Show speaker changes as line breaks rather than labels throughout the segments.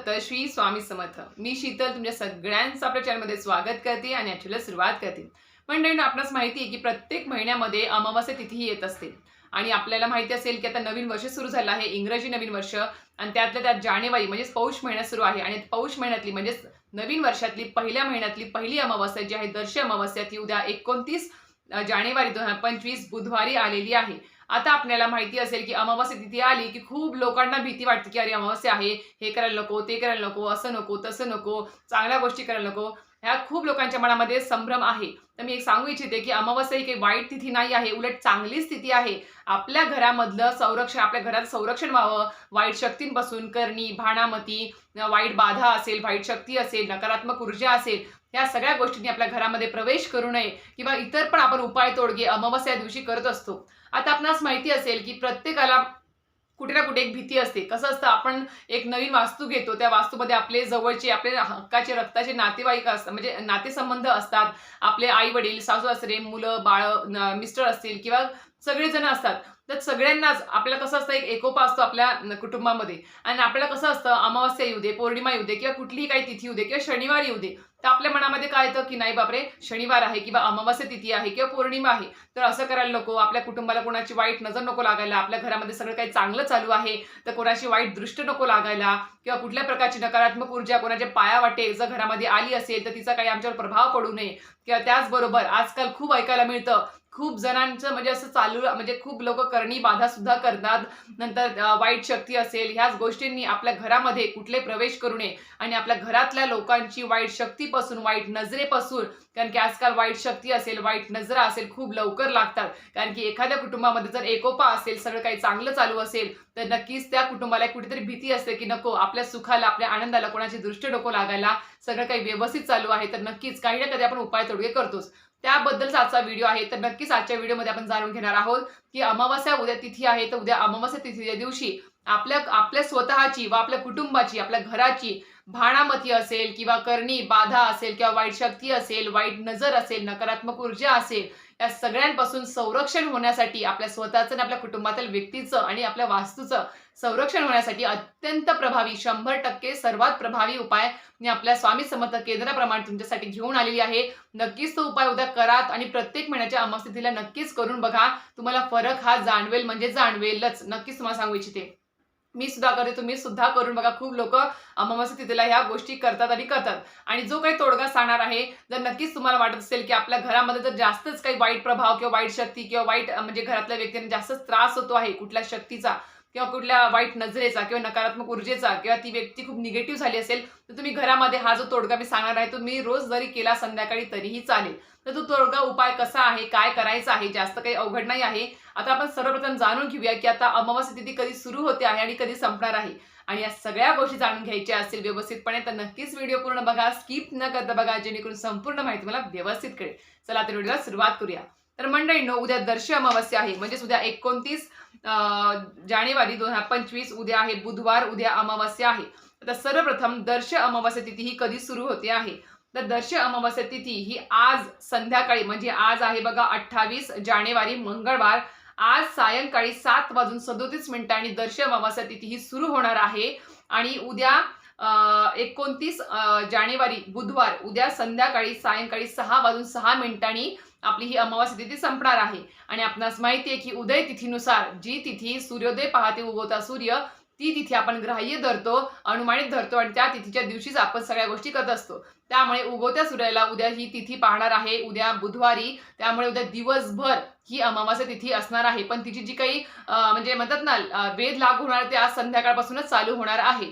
दत्त श्री स्वामी समर्थ. मी शीतल तुमच्या सगळ्यांचं आपल्या चॅनलमध्ये स्वागत करते आणि ॲक्च्युअली सुरुवात करते. मंडळींनो आपणास माहिती आहे की प्रत्येक महिन्यामध्ये अमावास्या तिथी येत असते. आणि आपल्याला माहिती असेल की आता नवीन वर्ष सुरू झालं आहे इंग्रजी नवीन वर्ष आणि त्यातल्या त्यात जानेवारी म्हणजेच पौष महिना सुरू आहे. आणि पौष महिन्यातली म्हणजेच नवीन वर्षातली पहिल्या महिन्यातली पहिली अमावास्या जी आहे दर्श अमावास्या ती उद्या एकोणतीस जानेवारी दोन हजार पंचवीस बुधवारी आलेली आहे. आता आपल्याला माहिती असेल की अमावास्या तिथी आली की खूप लोकांना भीती वाटते की अरे अमावास्या आहे हे करायला नको ते करायला नको असं नको तसं नको चांगल्या गोष्टी करायला नको ह्या खूप लोकांच्या मनामध्ये संभ्रम आहे. तर मी एक सांगू इच्छिते की अमावस्या ही काही वाईट तिथी नाही आहे उलट चांगली स्थिती आहे. आपल्या घरामधलं संरक्षण आपल्या घरात संरक्षण व्हावं वाईट शक्तींपासून करणी भाणामती वाईट बाधा असेल वाईट शक्ती असेल नकारात्मक ऊर्जा असेल या सगळ्या गोष्टींनी आपल्या घरामध्ये प्रवेश करू नये किंवा इतर पण आपण उपाय तोडगे अमावस्या दिवशी करत असतो. आता आपणास माहिती असेल की प्रत्येकाला कुठे ना कुठे एक भीती असते. कसं असतं आपण एक नवीन वास्तू घेतो. त्या वास्तूमध्ये आपले जवळचे आपले हक्काचे रक्ताचे नातेवाईक असतात. म्हणजे नातेसंबंध असतात. आपले आई वडील सासू सासरे मुलं बाळ मिस्टर असतील किंवा सगळेजण असतात. तर सगळ्यांनाच आपल्याला कसं असतं एक एकोपा असतो आपल्या कुटुंबामध्ये. आणि आपल्याला कसं असतं अमावास्या येऊ दे पौर्णिमा येऊ दे किंवा कुठलीही काही तिथी येऊ दे किंवा शनिवार येऊ दे तर आपल्या मनामध्ये काय येतं की नाही बापरे शनिवार आहे किंवा अमावास्या तिथी आहे किंवा पौर्णिमा आहे तर असं करायला नको. आपल्या कुटुंबाला कोणाची वाईट नजर नको लागायला आपल्या घरामध्ये सगळं काही चांगलं चालू आहे तर कोणाची वाईट दृष्ट नको लागायला किंवा कुठल्या प्रकारची नकारात्मक ऊर्जा कोणाच्या पायावाटे जर घरामध्ये आली असेल तर तिचा काही आमच्यावर प्रभाव पडू नये. किंवा त्याचबरोबर आजकाल खूप ऐकायला मिळतं खूप जणांचं म्हणजे असं चालू म्हणजे खूप लोक करणी बाधा सुद्धा करतात. नंतर वाईट शक्ती असेल ह्याच गोष्टींनी आपल्या घरामध्ये कुठले प्रवेश करू नये. आणि आपल्या घरातल्या लोकांची वाईट शक्तीपासून वाईट नजरेपासून कारण की आजकाल वाईट शक्ती असेल वाईट नजरा असेल खूप लवकर लागतात. कारण की एखाद्या कुटुंबामध्ये जर एकोपा असेल सगळं काही चांगलं चालू असेल तर नक्कीच त्या कुटुंबाला कुठेतरी भीती असते की नको आपल्या सुखाला आपल्या आनंदाला कोणाची दृष्टी डोको लागायला सगळं काही व्यवस्थित चालू आहे तर नक्कीच काही ना कधी आपण उपाय तोडगे करतोच. त्याबद्दलचा आजचा व्हिडिओ आहे. तर नक्कीच आजच्या व्हिडिओमध्ये आपण जाणून घेणार आहोत की अमावस्या उद्या तिथी आहे. तर उद्या अमावस्या तिथीच्या दिवशी आपल्या आपल्या स्वतःची व आपल्या कुटुंबाची आपल्या घराची भाणामती असेल किंवा करणी बाधा असेल किंवा वाईट शक्ती असेल वाईट नजर असेल नकारात्मक ऊर्जा असेल या सगळ्यांपासून संरक्षण होण्यासाठी आपल्या स्वतःचं आणि आपल्या कुटुंबातील व्यक्तीचं आणि आपल्या वास्तूचं संरक्षण होण्यासाठी अत्यंत प्रभावी शंभर टक्के सर्वात प्रभावी उपाय मी आपल्या स्वामी समर्थ केंद्राप्रमाणे तुमच्यासाठी घेऊन आलेली आहे. नक्कीच तो उपाय उद्या करात आणि प्रत्येक महिन्याच्या अमास्थितीला नक्कीच करून बघा. तुम्हाला फरक हा जाणवेल म्हणजे जाणवेलच. नक्कीच तुम्हाला सांगू इच्छिते. मी सुद्धा करते तुम्ही सुद्धा करून बघा. खूप लोक अमावस्या तिथेला ह्या गोष्टी करतात आणि करतात. आणि जो काही तोडगा सांगणार आहे जर नक्कीच तुम्हाला वाटत असेल की आपल्या घरामध्ये जर जास्तच काही वाईट प्रभाव किंवा वाईट शक्ती किंवा वाईट म्हणजे घरातल्या व्यक्तींना जास्तच त्रास होतो आहे कुठल्या शक्तीचा किंवा कुठल्या वाईट नजरेचा किंवा नकारात्मक ऊर्जेचा किंवा ती व्यक्ती खूप निगेटिव्ह झाली असेल तर तुम्ही घरामध्ये हा जो तोडगा मी सांगणार आहे तो मी रोज जरी केला संध्याकाळी तरीही चालेल. तर तो तोडगा उपाय कसा आहे काय करायचा आहे जास्त काही अवघड नाही आहे. आता आपण सर्वप्रथम जाणून घेऊया की आता अमावास्या तिथी कधी सुरू होते आहे आणि कधी संपणार आहे. आणि या सगळ्या गोष्टी जाणून घ्यायच्या असतील व्यवस्थितपणे तर नक्कीच व्हिडिओ पूर्ण बघा स्किप न करता बघा जेणेकरून संपूर्ण माहिती मला व्यवस्थित कळेल. चला तर व्हिडिओला सुरुवात करूया. तर मंडळींनो उद्या दर्श अमावस्या आहे. म्हणजेच उद्या एकोणतीस जानेवारी दोन हजार पंचवीस उद्या आहे बुधवार उद्या अमावस्या आहे. आता सर्वप्रथम दर्श अमावस्या तिथी ही कधी सुरू होते आहे? तर दर्श अमावस्या तिथी ही आज संध्याकाळी म्हणजे आज आहे बघा अठ्ठावीस जानेवारी मंगळवार आज सायंकाळी सात वाजून सदोतीस मिनिटांनी दर्श अमावस्या तिथी ही सुरू होणार आहे. आणि उद्या एकोणतीस जानेवारी बुधवार उद्या संध्याकाळी सायंकाळी सहा वाजून सहा मिनिटांनी आपली ही अमावास्या तिथी संपणार आहे. आणि आपणास माहिती आहे की उदय तिथीनुसार जी तिथी सूर्योदय पाहते उगवता सूर्य ती तिथी आपण ग्राह्य धरतो अनुमानित धरतो आणि त्या तिथीच्या दिवशीच आपण सगळ्या गोष्टी करत असतो. त्यामुळे उगवत्या सूर्याला उद्या ही तिथी पाहणार आहे. उद्या बुधवारी त्यामुळे उद्या दिवसभर ही अमावास्या तिथी असणार आहे. पण तिची जी काही म्हणजे म्हणतात ना वेध लागू होणार ते आज संध्याकाळपासूनच चालू होणार आहे.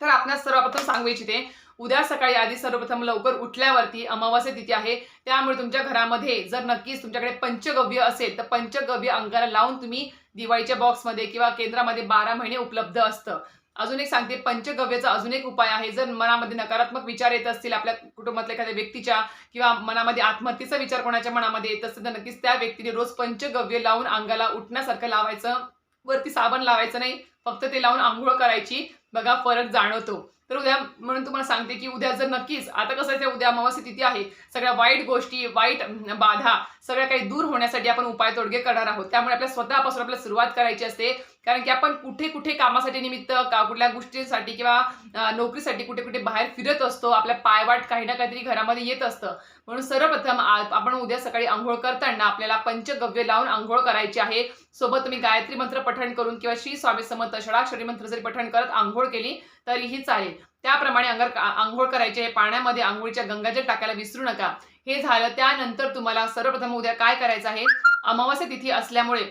तर आपणास सर्वप्रथम सांगू इच्छिते उद्या सकाळी आधी सर्वप्रथम लवकर उठल्यावरती अमावास्या तिथी आहे. त्यामुळे तुमच्या घरामध्ये जर नक्कीच तुमच्याकडे पंचगव्य असेल तर पंचगव्य अंगाला लावून तुम्ही दिवाळीच्या बॉक्समध्ये किंवा केंद्रामध्ये बारा महिने उपलब्ध असतं. अजून एक सांगते पंचगव्याचा अजून एक उपाय आहे. जर मनामध्ये नकारात्मक विचार येत असतील आपल्या कुटुंबातल्या एखाद्या व्यक्तीच्या किंवा मनामध्ये आत्महत्येचा विचार कोणाच्या मनामध्ये येत असेल तर नक्कीच त्या व्यक्तीने रोज पंचगव्य लावून अंगाला उठण्यासारखं लावायचं. वरती साबण लावायचं नाही फक्त ते लावून आंघोळ करायची. बघा फरक जाणवतो. तर उद्या म्हणून तुम्हाला सांगते की उद्या जर नक्कीच आता कसं आहे उद्या अमावस्या तिथी आहे सगळ्या वाईट गोष्टी वाईट बाधा सगळ्या काही दूर होण्यासाठी आपण उपाय तोडगे करणार आहोत. त्यामुळे आपल्या स्वतःपासून आपल्याला सुरुवात करायची असते. कारण की आपण कुठे कुठे कामासाठी निमित्त का कुठल्या गोष्टींसाठी किंवा नोकरीसाठी कुठे कुठे बाहेर फिरत असतो आपल्या पायवाट काही ना काहीतरी घरामध्ये येत असतं. म्हणून सर्वप्रथम आपण उद्या सकाळी आंघोळ करताना आपल्याला पंचगव्य लावून आंघोळ करायची आहे. सोबत तुम्ही गायत्री मंत्र पठण करून किंवा श्री स्वामी समर्थ षडाक्षरी मंत्र जरी पठण करत आंघोळ केली तरीही चालेल. त्याप्रमाणे अंगर आंघोळ करायचे आहे पाण्यामध्ये आंघोळीच्या गंगाजल टाकायला विसरू नका. हे झालं त्यानंतर तुम्हाला सर्वप्रथम उद्या काय करायचं आहे? अमावास्या तिथी असल्यामुळे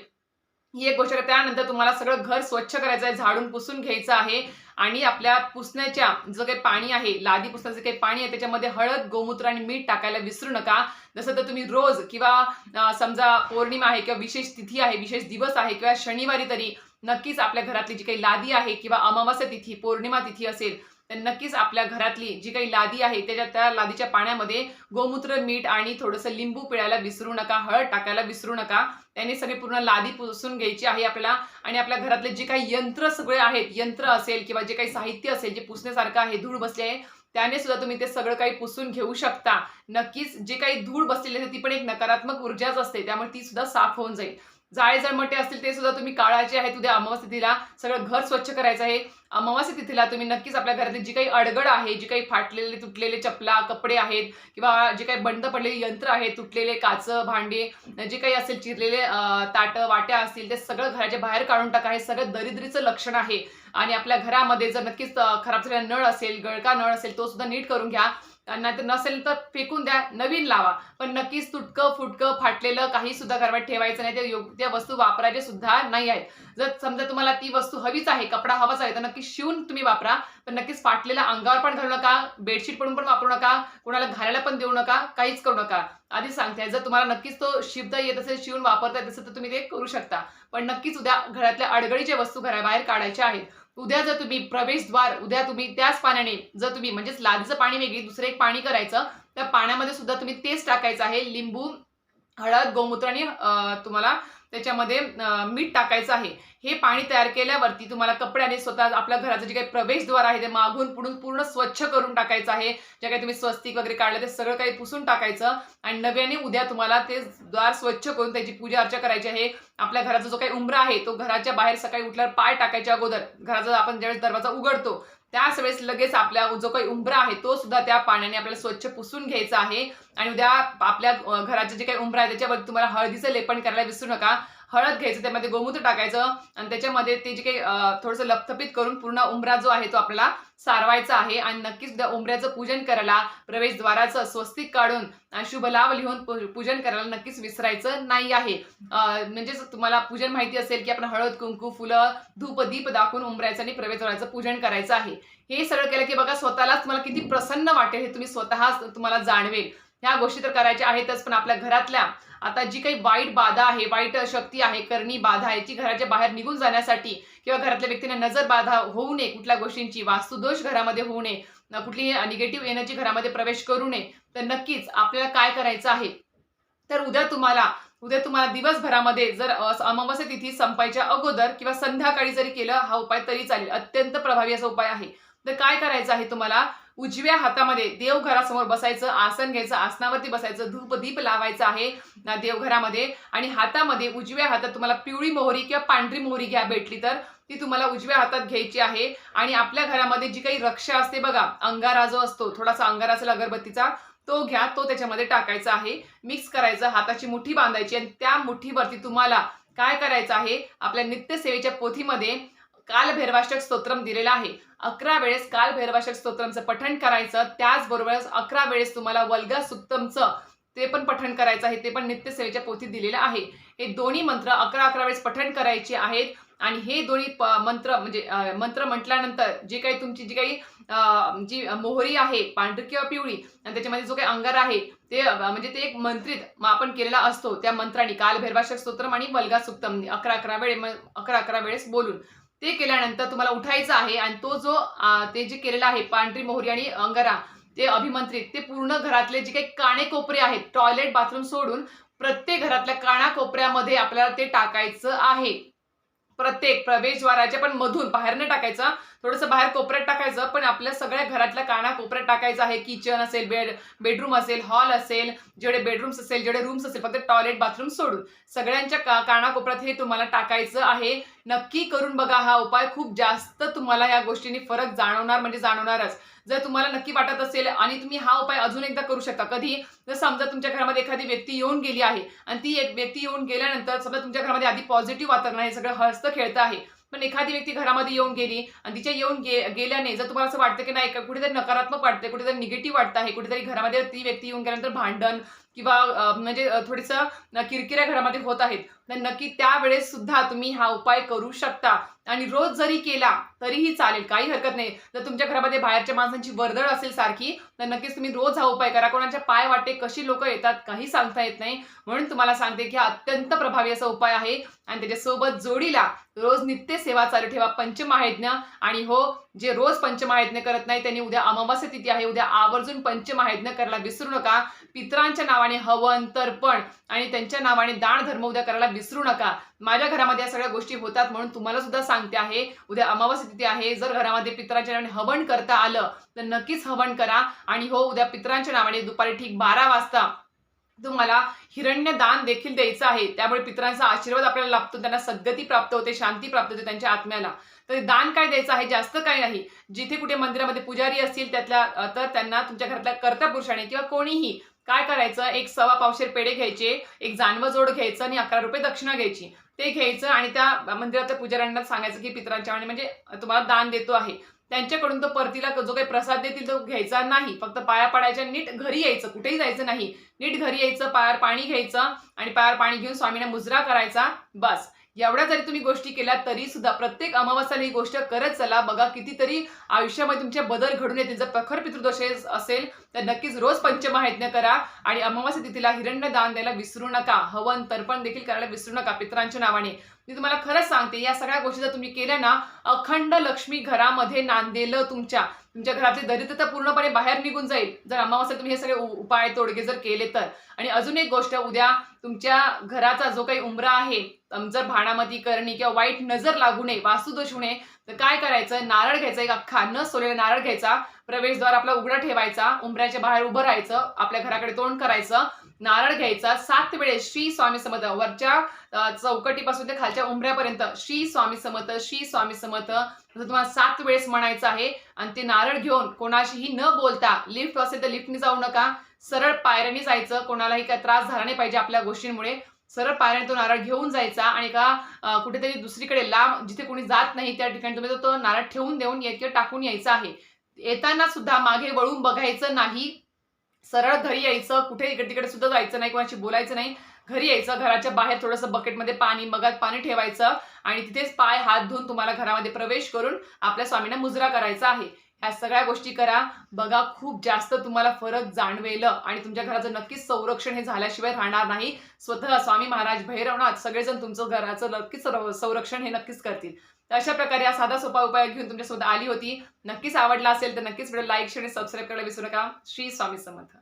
ही एक गोष्ट त्यानंतर तुम्हाला सगळं घर स्वच्छ करायचं आहे झाडून पुसून घ्यायचं आहे. आणि आपल्या पुसण्याच्या जो काही पाणी आहे लादी पुसण्याचं काही पाणी आहे त्याच्यामध्ये हळद गोमूत्र आणि मीठ टाकायला विसरू नका. जसं तर तुम्ही रोज किंवा समजा पौर्णिमा आहे किंवा विशेष तिथी आहे विशेष दिवस आहे किंवा शनिवारी तरी नक्कीच आपल्या घरातली जी काही लादी आहे किंवा अमावस्या तिथी पौर्णिमा तिथी असेल तर नक्कीच आपल्या घरातली जी काही लादी आहे त्याच्या त्या लादीच्या पाण्यामध्ये गोमूत्र मीठ आणि थोडंसं लिंबू पिळायला विसरू नका हळद टाकायला विसरू नका. त्याने सगळी पूर्ण लादी पुसून घ्यायची आहे आपल्याला आणि आपल्या घरातले जे काही यंत्र सगळे आहेत यंत्र असेल किंवा जे काही साहित्य असेल जे पुसण्यासारखं आहे धूळ बसले आहे त्याने सुद्धा तुम्ही ते सगळं काही पुसून घेऊ शकता. नक्कीच जे काही धूळ बसलेली आहे ती पण एक नकारात्मक ऊर्जाच असते त्यामुळे ती सुद्धा साफ होऊन जाईल. जाळे जळमटे असतील ते सुद्धा तुम्ही काळाचे आहेत. उद्या अमावस्या तिथीला सगळं घर स्वच्छ करायचं आहे. अमावस्या तिथीला तुम्ही नक्कीच आपल्या घरातली जी काही अडगड आहे जी काही फाटलेले तुटलेले चपला कपडे आहेत किंवा जे काही बंद पडलेले यंत्र आहेत तुटलेले काच भांडे जे काही असेल चिरलेले ताटं वाट्या असतील ते सगळं घराच्या बाहेर काढून टाका. हे सगळं दरिद्रीचं लक्षण आहे. आणि आपल्या घरामध्ये जर नक्कीच खराब झालेला नळ असेल गळका नळ असेल तो सुद्धा नीट करून घ्या. नाहीतर नसेल तर फेकून द्या नवीन लावा. पण नक्कीच तुटकं फुटकं फाटलेलं काही सुद्धा घरात ठेवायचं नाही ते योग्य त्या वस्तू वापरायचे सुद्धा नाही आहेत. जर समजा तुम्हाला ती वस्तू हवीच आहे कपडा हवाच आहे तर नक्की शिवून तुम्ही वापरा. पण नक्कीच फाटलेला अंगावर पण घालू नका बेडशीट पडून पण वापरू नका कोणाला घालायला पण देऊ नका काहीच करू नका. आधी सांगते जर तुम्हाला नक्कीच तो शिवता येत असेल शिवून वापरता येत असेल तर तुम्ही ते करू शकता. पण नक्कीच उद्या घरातल्या अडगळीच्या वस्तू घराबाहेर काढायच्या आहेत. उद्या जर तुम्ही प्रवेशद्वार उद्या तुम्ही त्याच पाण्याने जर तुम्ही म्हणजेच लादीचं पाणी वेगळी दुसरं एक पाणी करायचं त्या पाण्यामध्ये सुद्धा तुम्ही तेच टाकायचं आहे. लिंबू हळद गोमूत्र आणि तुम्हाला त्याच्यामध्ये मीठ टाकायचं आहे. हे पाणी तयार केल्यावरती तुम्हाला कपड्याने स्वतः आपल्या घराचं जे काही प्रवेशद्वार आहे ते मागून पुढून पूर्ण स्वच्छ करून टाकायचं आहे. जे काही तुम्ही स्वस्तिक वगैरे काढलं ते सगळं काही पुसून टाकायचं. आणि नव्याने उद्या तुम्हाला ते द्वार स्वच्छ करून त्याची पूजा अर्चा करायची आहे. आपल्या घराचा जो काही उंबरा आहे तो घराच्या बाहेर सकाळी उठल्यावर पाय टाकायच्या अगोदर. घराचा आपण ज्यावेळेस दरवाजा उघडतो त्याच वेळेस लगेच आपल्या जो काही उंबरा आहे तो सुद्धा त्या पाण्याने आपल्याला स्वच्छ पुसून घ्यायचा आहे. आणि उद्या आपल्या घराचे जे काही उंबरा आहे त्याच्यावर तुम्हाला हळदीचं लेपन करायला विसरू नका. हळद घ्यायचं त्यामध्ये गोमूत्र टाकायचं आणि त्याच्यामध्ये ते जे काही थोडंसं लपथपीत करून पूर्ण उंबरा जो आहे तो आपल्याला सारवायचा आहे आणि नक्कीच त्या उंबऱ्याचं पूजन करायला प्रवेशद्वाराचं स्वस्तिक काढून शुभ लाभ लिहून पूजन करायला नक्कीच विसरायचं नाही आहे. म्हणजेच तुम्हाला पूजन माहिती असेल की आपण हळद कुंकू फुलं धूप दीप दाखवून उंबऱ्याचं आणि प्रवेशद्वाराचं पूजन करायचं आहे. हे सगळं केलं की बघा स्वतःलाच तुम्हाला किती प्रसन्न वाटेल हे तुम्ही स्वतःच तुम्हाला जाणवेल. ह्या गोष्टी तर करायच्या आहेतच पण आपल्या घरातल्या आता जी काही वाईट बाधा आहे वाईट शक्ती आहे करणी बाधा आहे जी घराच्या बाहेर निघून जाण्यासाठी किंवा घरातल्या व्यक्तीने नजर बाधा होऊ नये कुठल्या गोष्टींची वास्तुदोष घरामध्ये होऊ नये कुठली निगेटिव्ह एनर्जी घरामध्ये प्रवेश करू नये तर नक्कीच आपल्याला काय करायचं आहे? तर उद्या तुम्हाला उद्या तुम्हाला दिवसभरामध्ये जर अमावस्य अमावस्या तिथी संपायच्या अगोदर किंवा संध्याकाळी जरी केलं हा उपाय तरी चालेल. अत्यंत प्रभावी असा उपाय आहे. तर काय करायचं आहे तुम्हाला? उजव्या हातामध्ये देवघरासमोर बसायचं आसन घ्यायचं आसनावरती बसायचं धूप दीप लावायचं आहे देवघरामध्ये. आणि हातामध्ये उजव्या हातात तुम्हाला पिवळी मोहरी किंवा पांढरी मोहरी घ्या भेटली तर ती तुम्हाला उजव्या हातात घ्यायची आहे. आणि आपल्या घरामध्ये जी काही रक्षा असते बघा अंगारा जो असतो थोडासा अंगारा असेल अगरबत्तीचा तो घ्या तो त्याच्यामध्ये टाकायचा आहे. मिक्स करायचं हाताची मुठी बांधायची आणि त्या मुठीवरती तुम्हाला काय करायचं आहे आपल्या नित्यसेवेच्या पोथीमध्ये कालभैरवाशक स्तोत्रम दिलेलं आहे. अकरा वेळेस कालभैरवाशक स्तोत्रमचं पठण करायचं त्याचबरोबर अकरा वेळेस तुम्हाला वल्गा सुक्तमचं ते पण पठण करायचं आहे ते पण नित्यसेवेच्या पोथीत दिलेलं आहे. हे दोन्ही मंत्र अकरा अकरा वेळेस पठण करायचे आहेत आणि हे दोन्ही प- मंत्र म्हणजे मंत्र म्हटल्यानंतर जे काही तुमची जी काही जी मोहरी आहे पांढरी किंवा पिवळी आणि त्याच्यामध्ये जो काही अंगार आहे ते म्हणजे ते एक मंत्रित आपण केलेला असतो त्या मंत्राने काल भैरवाशक स्तोत्रम आणि वल्गा सुक्तम अकरा अकरा वेळे म- अकरा अकरा वेळेस बोलून. ते केल्यानंतर तुम्हाला उठायचं आहे आणि तो जो ते जे केलेला आहे पांढरी मोहरी आणि अंगारा ते अभिमंत्रित ते पूर्ण घरातले जे काही काणे कोपरे आहेत टॉयलेट बाथरूम सोडून प्रत्येक घरातल्या काणाकोपऱ्यामध्ये आपल्याला ते टाकायचं आहे. प्रत्येक प्रवेशद्वाराच्या पण मधून बाहेर न टाकायचं थोडंसं बाहेर कोपऱ्यात टाकायचं पण आपल्या सगळ्या घरातल्या काना कोपऱ्यात टाकायचं आहे. किचन असेल बेड बेडरूम असेल हॉल असेल जेवढे बेडरूम्स असेल जेवढे रूम्स असेल फक्त टॉयलेट बाथरूम सोडून. सगळ्यांच्या का काणाकोपऱ्यात हे तुम्हाला टाकायचं आहे. नक्की करून बघा हा उपाय. खूप जास्त तुम्हाला या गोष्टींनी फरक जाणवणार म्हणजे जाणवणारच. जर तुम्हाला नक्की वाटत असेल आणि तुम्ही हा उपाय अजून एकदा करू शकता. कधी? जर समजा तुमच्या घरामध्ये एखादी व्यक्ती येऊन गेली आहे आणि ती एक व्यक्ती येऊन गेल्यानंतर समजा तुमच्या घरामध्ये आधी पॉझिटिव्ह वातावरण आहे सगळं हस्त खेळतं आहे. पण एखादी व्यक्ती घरामध्ये येऊन गेली आणि तिच्या येऊन गे गेल्याने जर तुम्हाला असं वाटतं की नाही कुठेतरी नकारात्मक वाटते कुठेतरी निगेटिव्ह वाटतं आहे कुठेतरी घरामध्ये ती व्यक्ती येऊन गेल्यानंतर भांडण किंवा म्हणजे अं, थोडीसं किरकिऱ्या घरामध्ये होत आहेत. तर नक्की त्यावेळेस सुद्धा तुम्ही हा उपाय करू शकता. आणि रोज जरी केला तरीही चालेल काही हरकत नाही. जर तुमच्या घरामध्ये बाहेरच्या माणसांची वर्दळ असेल सारखी तर नक्कीच तुम्ही रोज हा उपाय करा. कोणाच्या पाय वाटे कशी लोक येतात काही सांगता येत नाही. म्हणून तुम्हाला सांगते की हा अत्यंत प्रभावी असा उपाय आहे. आणि त्याच्यासोबत जोडीला रोज नित्य सेवा चालू ठेवा. पंचमहायज्ञ आणि हो जे रोज पंचमहायज्ञ करत नाही त्यांनी उद्या अमावास्या तिथी आहे. उद्या आवर्जून पंचमहायज्ञ करायला विसरू नका. पितरांच्या नावाने हवन तर्पण आणि त्यांच्या नावाने दान धर्म उद्या करायला विसरू नका. माझ्या घरामध्ये या सगळ्या गोष्टी होतात म्हणून तुम्हाला सुद्धा सांगते आहे. उद्या अमावस्या तिथे आहे. जर घरामध्ये पितरांच्या नावाने हवन करता आलं तर नक्कीच हवन करा. आणि हो उद्या पित्रांच्या नावाने दुपारी ठीक बारा वाजता तुम्हाला हिरण्य दान देखील द्यायचं आहे. त्यामुळे पितरांचा आशीर्वाद आपल्याला लाभतो. त्यांना सद्गती प्राप्त होते शांती प्राप्त होते त्यांच्या आत्म्याला. तर दान काय द्यायचं आहे? जास्त काय नाही. जिथे कुठे मंदिरामध्ये पुजारी असतील त्यातल्या तर त्यांना तुमच्या घरातल्या कर्ता पुरुषाने किंवा कोणीही काय करायचं? एक सवा पावशेर पेढे घ्यायचे एक जानवं जोड घ्यायचं आणि अकरा रुपये दक्षिणा घ्यायची. ते घ्यायचं आणि त्या मंदिरातल्या पुजाऱ्यांना सांगायचं की पितरांच्या आणि म्हणजे तुम्हाला दान देतो आहे. त्यांच्याकडून तो परतीला जो काही प्रसाद देतील तो घ्यायचा नाही. फक्त पाया पडायच्या नीट घरी यायचं कुठेही जायचं नाही. नीट घरी यायचं पायावर पाणी घ्यायचं आणि पायावर पाणी घेऊन स्वामींना मुजरा करायचा बस. एवढ्या जरी तुम्ही गोष्टी केल्या तरी सुद्धा प्रत्येक अमावास्याला ही गोष्ट करत चला. बघा कितीतरी आयुष्यामध्ये तुमचे बदल घडून येतील. जर प्रखर पितृदोष असेल तर नक्कीच रोज पंचमहायज्ञ करा आणि अमावास्या तिथीला हिरण्य दान द्यायला विसरू नका. हवन तर्पण देखील करायला विसरू नका पितरांच्या नावाने. मी तुम्हाला खरंच सांगते या सगळ्या गोष्टी जर तुम्ही केल्या ना अखंड लक्ष्मी घरामध्ये नांदेलं तुमच्या. तुमच्या घरातली दरिद्रता पूर्णपणे बाहेर निघून जाईल. जर अमावास्या तुम्ही हे सगळे उपाय तोडगे जर केले तर. आणि अजून एक गोष्ट उद्या तुमच्या घराचा जो काही उमरा आहे जर भाणामती करणे किंवा वाईट नजर लागू नये वास्तुदोष होणे नये तर काय करायचं? नारळ घ्यायचा एक अख्खा न सोलेला नारळ घ्यायचा प्रवेशद्वार आपला उघडा ठेवायचा उंबऱ्याच्या बाहेर उभं राहायचं आपल्या घराकडे तोंड करायचं नारळ घ्यायचा. सात वेळेस श्री स्वामी समर्थ. वरच्या चौकटीपासून ते खालच्या उंबऱ्यापर्यंत श्री स्वामी समर्थ श्री स्वामी समर्थ. तुम्हाला सात वेळेस म्हणायचं आहे. आणि ते नारळ घेऊन कोणाशीही न बोलता लिफ्ट असेल तर लिफ्टने जाऊ नका. सरळ पायऱ्याने जायचं. कोणालाही काय त्रास झाला नाही पाहिजे आपल्या गोष्टींमुळे. सरळ पायऱ्याने तो नारळ घेऊन जायचा आणि का कुठेतरी दुसरीकडे लांब जिथे कोणी जात नाही त्या ठिकाणी तुम्ही तो- नारळ ठेवून देऊन किंवा टाकून यायचा आहे. येताना सुद्धा मागे वळून बघायचं नाही. सरळ घरी यायचं कुठे इकडे तिकडे सुद्धा जायचं नाही कोणाशी बोलायचं नाही. घरी यायचं घराच्या बाहेर थोडंसं बकेटमध्ये पाणी मगात पाणी ठेवायचं आणि तिथेच पाय हात धुवून तुम्हाला घरामध्ये प्रवेश करून आपल्या स्वामींना मुजरा करायचा आहे. ह्या सगळ्या गोष्टी करा. बघा खूप जास्त तुम्हाला फरक जाणवेल आणि तुमच्या घराचं नक्कीच संरक्षण हे झाल्याशिवाय राहणार नाही. स्वतः स्वामी महाराज भैरवनाथ सगळेजण तुमचं घराचं नक्कीच संरक्षण हे नक्कीच करतील. तर अशा प्रकारे हा साधा सोपा उपाय घेऊन तुमच्यासोबत आली होती. नक्कीच आवडला असेल तर नक्कीच व्हिडिओ लाईक शेअर आणि सबस्क्राईब करायला विसरू नका. श्री स्वामी समर्थ.